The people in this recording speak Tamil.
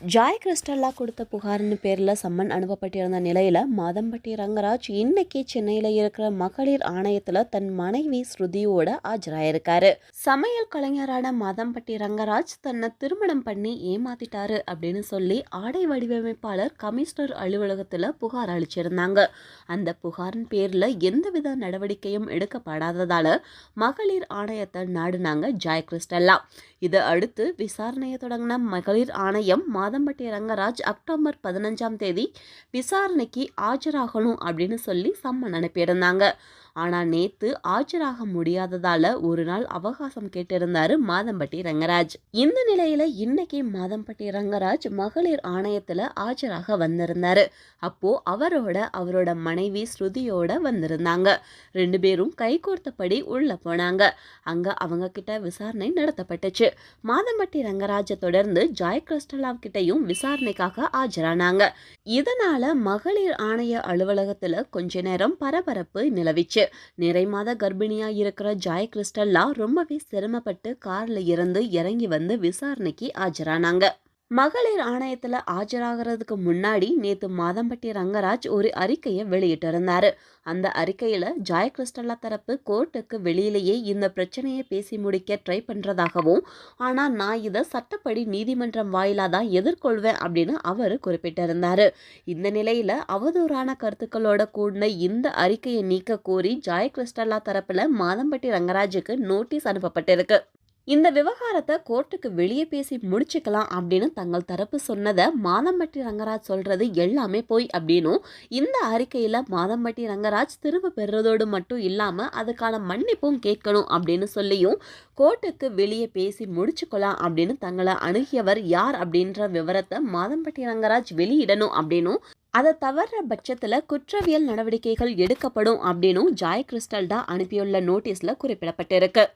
ஜாய் கிறிஸ்டல்லா கொடுத்த புகார்னு பேரில் சம்மன் அனுப்பப்பட்டிருந்த நிலையில் மாதம்பட்டி ரங்கராஜ் இன்னைக்கு சென்னையில் இருக்கிற மகளிர் ஆணையத்தில் தன் மனைவி ஸ்ருதியோட ஆஜராயிருக்காரு. சமையல் கலைஞரான மாதம்பட்டி ரங்கராஜ் தன்னை திருமணம் பண்ணி ஏமாத்திட்டாரு அப்படின்னு சொல்லி ஆடை வடிவமைப்பாளர் கமிஷனர் அலுவலகத்தில் புகார் அளிச்சிருந்தாங்க. அந்த புகாரின் பேரில் எந்தவித நடவடிக்கையும் எடுக்கப்படாததால் மகளிர் ஆணையத்தை நாடுனாங்க ஜாய் கிறிஸ்டல்லா. இதை அடுத்து விசாரணையை தொடங்கின மகளிர் ஆணையம் மாதம்பட்டி ரங்கராஜ் அக்டோபர் பதினஞ்சாம் தேதி விசாரணைக்கு ஆஜராகணும் அப்படின்னு சொல்லி சம்மன் அனுப்பியிருந்தாங்க. ஆனால் நேத்து ஆஜராக முடியாததால ஒரு நாள் அவகாசம் கேட்டிருந்தாரு மாதம்பட்டி ரங்கராஜ். இந்த நிலையில இன்னைக்கு மாதம்பட்டி ரங்கராஜ் மகளிர் ஆணையத்துல ஆஜராக வந்திருந்தாரு. அப்போ அவரோட அவரோட மனைவி ஸ்ருதியோட வந்திருந்தாங்க. ரெண்டு பேரும் கைகோர்த்தபடி உள்ள போனாங்க. அங்க அவங்க கிட்ட விசாரணை நடத்தப்பட்டுச்சு. மாதம்பட்டி ரங்கராஜை தொடர்ந்து ஜாய் கிறிஸ்டலாவ் கிட்டையும் விசாரணைக்காக ஆஜரானாங்க. இதனால மகளிர் ஆணைய அலுவலகத்துல கொஞ்ச நேரம் பரபரப்பு நிலவிச்சு. நிறை மாத கர்ப்பிணியா இருக்கிற ஜாய் கிறிஸ்டல்லா ரொம்பவே சிரமப்பட்டு கார்ல இருந்து இறங்கி வந்து விசாரணைக்கு ஆஜரானாங்க. மகளிர் ஆணையத்தில் ஆஜராகிறதுக்கு முன்னாடி நேற்று மாதம்பட்டி ரங்கராஜ் ஒரு அறிக்கையை வெளியிட்டிருந்தார். அந்த அறிக்கையில் ஜாய் கிறிஸ்டல்லா தரப்பு கோர்ட்டுக்கு வெளியிலேயே இந்த பிரச்சனையை பேசி முடிக்க ட்ரை பண்ணுறதாகவும் ஆனால் நான் இதை சட்டப்படி நீதிமன்றம் வாயிலாக தான் எதிர்கொள்வேன் அப்படின்னு அவர் குறிப்பிட்டிருந்தார். இந்த நிலையில் அவதூறான கருத்துக்களோட கூடின இந்த அறிக்கையை நீக்க கோரி ஜாய் கிறிஸ்டல்லா தரப்பில் மாதம்பட்டி ரங்கராஜுக்கு நோட்டீஸ் அனுப்பப்பட்டிருக்கு. இந்த விவகாரத்தை கோர்ட்டுக்கு வெளியே பேசி முடிச்சுக்கலாம் அப்படின்னு தங்கள் தரப்பு சொன்னதை மாதம்பட்டி ரங்கராஜ் சொல்றது எல்லாமே போய் அப்படின்னும். இந்த அறிக்கையில் மாதம்பட்டி ரங்கராஜ் திரும்ப பெறுறதோடு மட்டும் இல்லாமல் அதுக்கான மன்னிப்பும் கேட்கணும் அப்படின்னு சொல்லியும் கோர்ட்டுக்கு வெளியே பேசி முடிச்சுக்கலாம் அப்படின்னு தங்களை அணுகியவர் யார் அப்படின்ற விவரத்தை மாதம்பட்டி ரங்கராஜ் வெளியிடணும் அப்படின்னும். அதை தவற பட்சத்தில் குற்றவியல் நடவடிக்கைகள் எடுக்கப்படும் அப்படின்னும் ஜாய் கிறிஸ்டல்டா அனுப்பியுள்ள நோட்டீஸில் குறிப்பிடப்பட்டிருக்கு.